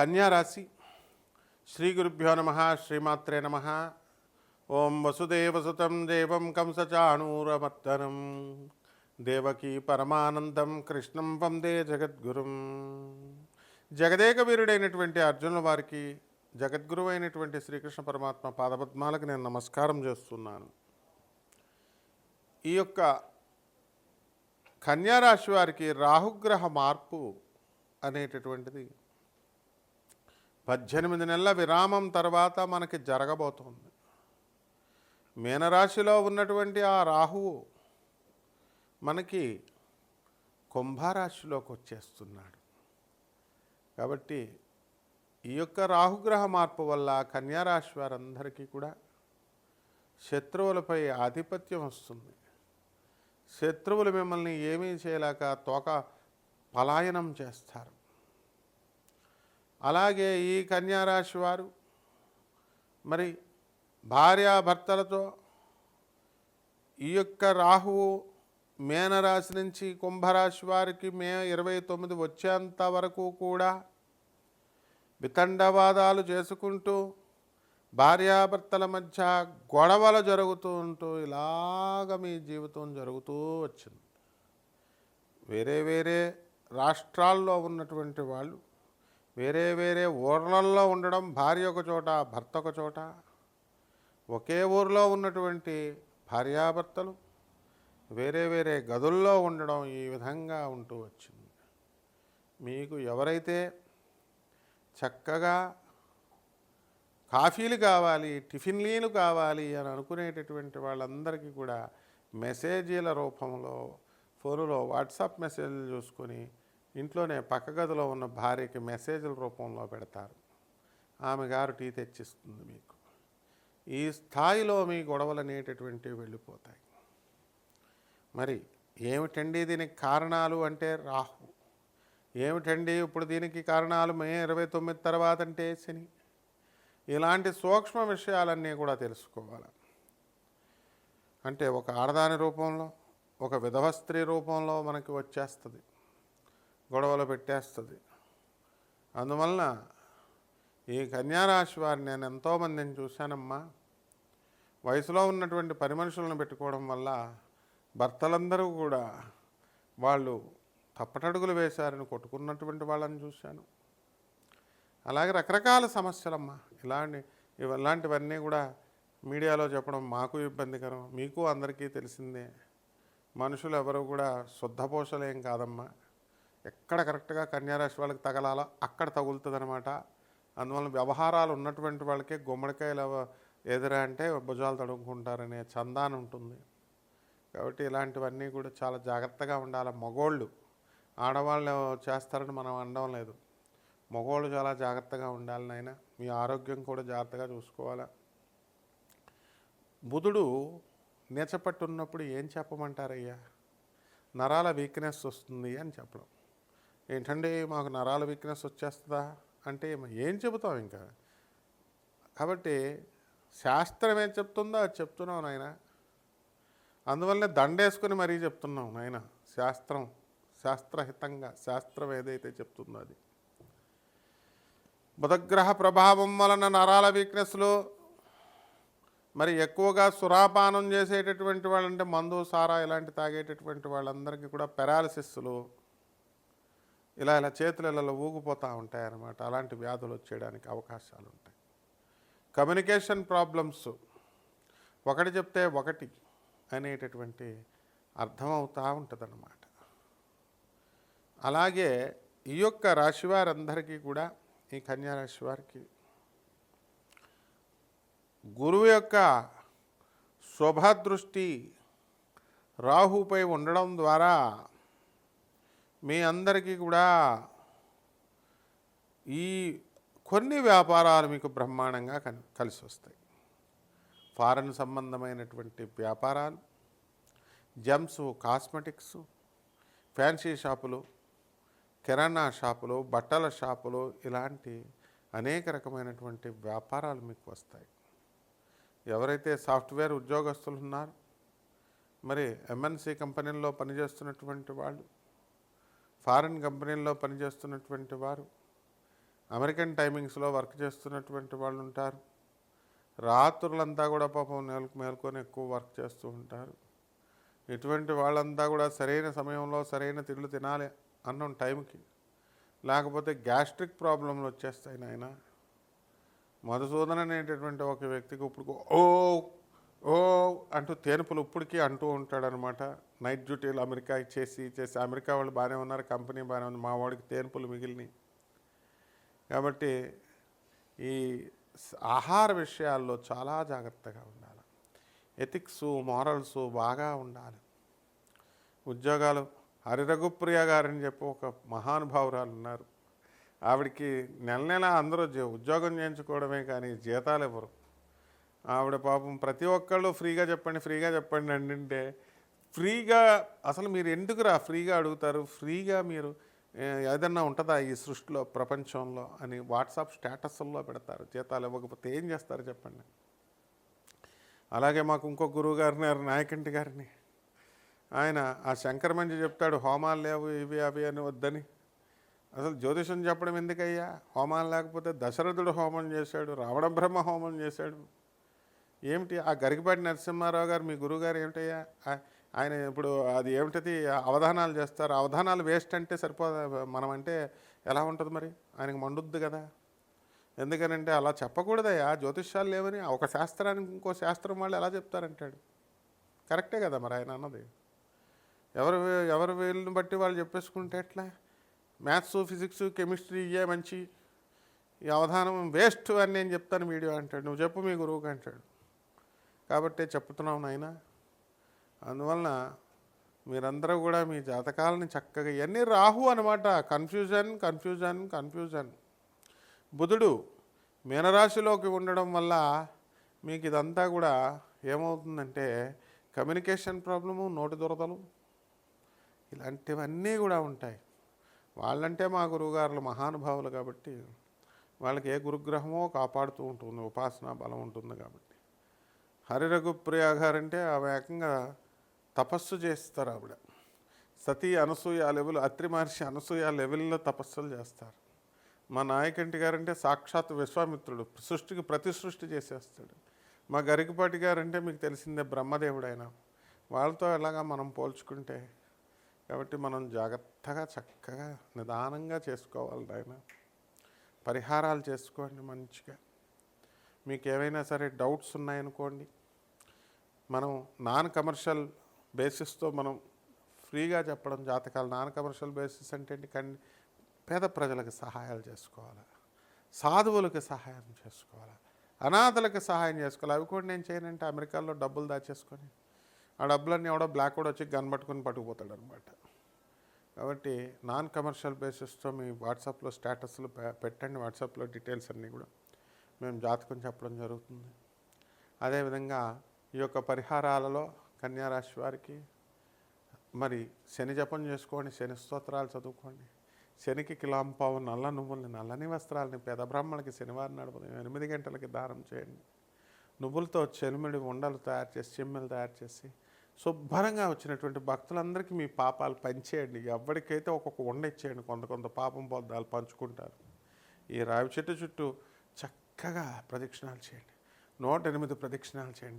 కన్యారాశి. శ్రీ గురుభ్యో నమ శ్రీమాత్రే నమ. ఓం వసుదేవసుతం దేవం కంసచాణూరమర్దనం. దేవకీ పరమానందం కృష్ణం వందే జగద్గురుం. జగదేక వీరుడైనటువంటి అర్జునుల వారికి జగద్గురువైనటువంటి శ్రీకృష్ణ పరమాత్మ పాదపద్మాలకు నేను నమస్కారం చేస్తున్నాను. ఈ యొక్క కన్యారాశి వారికి రాహుగ్రహ మార్పు అనేటటువంటిది పద్దెనిమిది నెలల విరామం తర్వాత మనకి జరగబోతోంది. మీనరాశిలో ఉన్నటువంటి ఆ రాహువు మనకి కుంభరాశిలోకి వచ్చేస్తున్నాడు. కాబట్టి ఈ యొక్క రాహుగ్రహ మార్పు వల్ల కన్యారాశి వారందరికీ కూడా శత్రువులపై ఆధిపత్యం వస్తుంది. శత్రువులు మిమ్మల్ని ఏమీ చేయలేక తోక పలాయనం చేస్తారు. అలాగే ఈ కన్యారాశి వారు మరి భార్యాభర్తలతో ఈ యొక్క రాహువు మేనరాశి నుంచి కుంభరాశి వారికి మే ఇరవై తొమ్మిది వచ్చేంత వరకు కూడా వితండవాదాలు చేసుకుంటూ భార్యాభర్తల మధ్య గొడవలు జరుగుతూ ఉంటూ ఇలాగ మీ జీవితం జరుగుతూ వచ్చింది. వేరే వేరే రాష్ట్రాల్లో ఉన్నటువంటి వాళ్ళు వేరే వేరే ఊర్లల్లో ఉండడం భార్య ఒక చోట భర్త ఒక చోట. ఒకే ఊరిలో ఉన్నటువంటి భార్యాభర్తలు వేరే వేరే గదుల్లో ఉండడం ఈ విధంగా ఉంటూ వచ్చింది. మీకు ఎవరైతే చక్కగా కాఫీలు కావాలి టిఫిన్లీలు కావాలి అని అనుకునేటటువంటి వాళ్ళందరికీ కూడా మెసేజీల రూపంలో ఫోన్లో వాట్సాప్ మెసేజ్లు చూసుకొని ఇంట్లోనే పక్క గదిలో ఉన్న భార్యకి మెసేజ్ల రూపంలో పెడతారు. ఆమె గారు టీ తెచ్చిస్తుంది మీకు. ఈ స్థాయిలో మీ గొడవలు అనేటటువంటివి వెళ్ళిపోతాయి. మరి ఏమిటండి దీనికి కారణాలు అంటే రాహు. ఏమిటండి ఇప్పుడు దీనికి కారణాలు? మే ఇరవై తొమ్మిది తర్వాత అంటే శని. ఇలాంటి సూక్ష్మ విషయాలన్నీ కూడా తెలుసుకోవాలి. అంటే ఒక ఆడదాని రూపంలో ఒక విధవ స్త్రీ రూపంలో మనకి వచ్చేస్తుంది. గొడవలు పెట్టేస్తుంది. అందువలన ఈ కన్యారాశి వారిని నేను ఎంతోమందిని చూశానమ్మా. వయసులో ఉన్నటువంటి పని మనుషులను పెట్టుకోవడం వల్ల భర్తలందరూ కూడా వాళ్ళు తప్పటడుగులు వేశారని కొట్టుకున్నటువంటి వాళ్ళని చూశాను. అలాగే రకరకాల సమస్యలమ్మా. ఇలాంటి ఇవి ఇలాంటివన్నీ కూడా మీడియాలో చెప్పడం మాకు ఇబ్బందికరం మీకు అందరికీ తెలిసిందే. మనుషులు ఎవరు కూడా శుద్ధపోషలేం కాదమ్మా. ఎక్కడ కరెక్ట్గా కన్యారాశి వాళ్ళకి తగలాలో అక్కడ తగులుతుంది అనమాట అందువల్ల వ్యవహారాలు ఉన్నటువంటి వాళ్ళకే గుమ్మడికాయలు ఎదురా అంటే భుజాలు తడుముకుంటారనే చందాన ఉంటుంది. కాబట్టి ఇలాంటివన్నీ కూడా చాలా జాగ్రత్తగా ఉండాలి. మగోళ్ళు ఆడవాళ్ళు చేస్తారని మనం అనడం లేదు. మగవాళ్ళు చాలా జాగ్రత్తగా ఉండాలి నాయన. మీ ఆరోగ్యం కూడా జాగ్రత్తగా చూసుకోవాలా. బుధుడు నీచపట్టున్నప్పుడు ఏం చెప్పమంటారయ్యా? నరాల వీక్నెస్ వస్తుంది అని చెప్పడం. ఏంటండి మాకు నరాల వీక్నెస్ వచ్చేస్తుందా? అంటే ఏం చెబుతాం ఇంకా? కాబట్టి శాస్త్రం ఏం చెప్తుందో అది చెప్తున్నావు నాయన. అందువల్లనే దండేసుకుని మరీ చెప్తున్నాం నాయన. శాస్త్రం శాస్త్రహితంగా శాస్త్రం ఏదైతే చెప్తుందో అది. బుధగ్రహ ప్రభావం వలన నరాల వీక్నెస్లు మరి ఎక్కువగా సురాపానం చేసేటటువంటి వాళ్ళంటే మందు సారా ఇలాంటి తాగేటటువంటి వాళ్ళందరికీ కూడా పెరాలసిస్లు ఇలా ఇలా చేతులలో ఊగిపోతూ ఉంటాయన్నమాట. అలాంటి వ్యాధులు వచ్చేయడానికి అవకాశాలు ఉంటాయి కమ్యూనికేషన్ ప్రాబ్లమ్స్ ఒకటి చెప్తే ఒకటి అనేటటువంటి అర్థమవుతూ ఉంటుందన్నమాట. అలాగే ఈ యొక్క రాశి వారందరికీ కూడా ఈ కన్యారాశి వారికి గురువు యొక్క శుభదృష్టి రాహుపై ఉండడం ద్వారా మీ అందరికీ కూడా ఈ కొన్ని వ్యాపారాలు మీకు బ్రహ్మాండంగా కలిసి వస్తాయి. ఫారెన్ సంబంధమైనటువంటి వ్యాపారాలు జమ్స్ కాస్మెటిక్స్ ఫ్యాన్సీ షాపులు కిరాణా షాపులు బట్టల షాపులు ఇలాంటి అనేక రకమైనటువంటి వ్యాపారాలు మీకు వస్తాయి. ఎవరైతే సాఫ్ట్వేర్ ఉద్యోగస్తులు ఉన్నారో మరి ఎంఎన్సీ కంపెనీల్లో పనిచేస్తున్నటువంటి వాళ్ళు ఫారిన్ కంపెనీల్లో పనిచేస్తున్నటువంటి వారు అమెరికన్ టైమింగ్స్లో వర్క్ చేస్తున్నటువంటి వాళ్ళు ఉంటారు. రాత్రులంతా కూడా పాపం మేల్కు మేల్కొని ఎక్కువ వర్క్ చేస్తూ ఉంటారు. ఇటువంటి వాళ్ళంతా కూడా సరైన సమయంలో సరైన తిండ్లు తినాలి అన్నం టైంకి లేకపోతే గ్యాస్ట్రిక్ ప్రాబ్లంలు వచ్చేస్తాయి నాయన. మధుసూదన్ అనేటటువంటి ఒక వ్యక్తికి ఇప్పుడు ఓ ఓ అంటూ తేనుపులు ఇప్పటికీ అంటూ ఉంటాడనమాట. నైట్ డ్యూటీలు అమెరికా చేసి చేసి అమెరికా వాళ్ళు బాగానే ఉన్నారు కంపెనీ బాగానే ఉంది మా వాడికి తేనుపులు మిగిలినాయి. కాబట్టి ఈ ఆహార విషయాల్లో చాలా జాగ్రత్తగా ఉండాలి. ఎథిక్స్ మారల్స్ బాగా ఉండాలి. ఉద్యోగాలు హరిరఘుప్రియ గారని చెప్పి ఒక మహానుభావురాలు ఉన్నారు. ఆవిడకి నెల నెల అందరూ ఉద్యోగం చేయించుకోవడమే కానీ జీతాలు ఇవ్వరు. ఆవిడ పాపం ప్రతి ఒక్కళ్ళు ఫ్రీగా చెప్పండి ఫ్రీగా చెప్పండి అండి అంటే ఫ్రీగా అసలు మీరు ఎందుకురా ఫ్రీగా అడుగుతారు? ఫ్రీగా మీరు ఏదన్నా ఉంటుందా ఈ సృష్టిలో ప్రపంచంలో అని వాట్సాప్ స్టేటస్ల్లో పెడతారు. జీతాలు ఇవ్వకపోతే ఏం చేస్తారు చెప్పండి? అలాగే మాకు ఇంకో గురువు గారిని నాయకంటి గారిని. ఆయన ఆ శంకర మంచి చెప్తాడు హోమాలు లేవు ఇవి అవి అని వద్దని. అసలు జ్యోతిషం చెప్పడం ఎందుకయ్యా? హోమాలు లేకపోతే దశరథుడు హోమం చేశాడు రావణ బ్రహ్మ హోమం చేశాడు. ఏమిటి ఆ గరికపాటి నరసింహారావు గారు మీ గురువుగారు ఏమిటయ్యా? ఆయన ఇప్పుడు అది ఏమిటది? అవధానాలు చేస్తారు. అవధానాలు వేస్ట్ అంటే సరిపోదా? మనం అంటే ఎలా ఉంటుంది మరి? ఆయనకు మండుద్ది కదా. ఎందుకనంటే అలా చెప్పకూడదయ్యా. జ్యోతిష్యాలు లేవని ఒక శాస్త్రానికి ఇంకో శాస్త్రం వాళ్ళు ఎలా చెప్తారంటాడు? కరెక్టే కదా మరి ఆయన అన్నది. ఎవరు ఎవరు వీళ్ళని బట్టి వాళ్ళు చెప్పేసుకుంటే ఎట్లా? మ్యాథ్స్ ఫిజిక్స్ కెమిస్ట్రీ ఇవే మంచి. ఈ అవధానం వేస్ట్ అని నేను చెప్తాను వీడియో అంటాడు. నువ్వు చెప్పు మీ గురువుకి అంటాడు. కాబట్టి చెప్తున్నావు నాయనా. అందువలన మీరందరూ కూడా మీ జాతకాలని చక్కగా ఇవన్నీ రాహు అనమాట కన్ఫ్యూజన్ కన్ఫ్యూజన్ కన్ఫ్యూజన్. బుధుడు మీనరాశిలోకి ఉండడం వల్ల మీకు ఇదంతా కూడా ఏమవుతుందంటే కమ్యూనికేషన్ ప్రాబ్లము నోటి దురదలు ఇలాంటివన్నీ కూడా ఉంటాయి. వాళ్ళంటే మా గురువుగారులు మహానుభావులు కాబట్టి వాళ్ళకి ఏ గురుగ్రహమో కాపాడుతూ ఉంటుంది ఉపాసన బలం ఉంటుంది కాబట్టి. హరిరఘుప్రియ గారంటే ఆమె ఏకంగా తపస్సు చేస్తారు ఆవిడ. సతీ అనసూయ లెవెల్ అత్రి మహర్షి అనసూయ లెవెల్లో తపస్సులు చేస్తారు. మా నాయకంటి గారంటే సాక్షాత్ విశ్వామిత్రుడు సృష్టికి ప్రతి సృష్టి చేసేస్తాడు. మా గరికపాటి గారంటే మీకు తెలిసిందే బ్రహ్మదేవుడు ఆయన వాళ్ళతో ఎలాగా మనం పోల్చుకుంటే కాబట్టి మనం జాగ్రత్తగా చక్కగా నిదానంగా చేసుకోవాలి ఆయన పరిహారాలు చేసుకోండి మంచిగా. మీకు ఏమైనా సరే డౌట్స్ ఉన్నాయనుకోండి మనం నాన్ కమర్షియల్ బేసిస్తో మనం ఫ్రీగా చెప్పడం జాతకాలు నాన్ కమర్షియల్ బేసిస్ అంటే ఏంటి? పేద ప్రజలకు సహాయాలు చేసుకోవాలి. సాధువులకు సహాయం చేసుకోవాలి. అనాథలకు సహాయం చేసుకోవాలి. అవి కూడా నేను చేయనంటే అమెరికాలో డబ్బులు దాచేసుకొని ఆ డబ్బులన్నీ ఎవడో బ్లాక్ కూడా వచ్చి గన్ పట్టుకుని పట్టుకుపోతాడు అనమాట కాబట్టి నాన్ కమర్షియల్ బేసిస్తో మీ వాట్సాప్లో స్టేటస్లు పె- పెట్టండి. వాట్సాప్లో డీటెయిల్స్ అన్నీ కూడా మేము జాతకం చెప్పడం జరుగుతుంది. అదేవిధంగా ఈ యొక్క పరిహారాలలో కన్యారాశి వారికి మరి శని జపం చేసుకోండి శని స్తోత్రాలు చదువుకోండి. శనికి కిలాంపావు నల్ల నువ్వుల్ని నల్లని వస్త్రాలని పెద బ్రాహ్మణులకి శనివారం నడుపు ఎనిమిది గంటలకి దానం చేయండి. నువ్వులతో చెనిమిడి ఉండలు తయారు చేసి చిమ్మెలు తయారు చేసి శుభ్రంగా వచ్చినటువంటి భక్తులందరికీ మీ పాపాలు పంచేయండి. ఎవరికైతే ఒక్కొక్క ఉండ ఇచ్చేయండి కొంత కొంత పాపం పొద్దాలు పంచుకుంటారు. ఈ రావి చెట్టు చుట్టూ చక్కగా ప్రదక్షిణాలు చేయండి. నూట ఎనిమిది ప్రదక్షిణాలు చేయండి.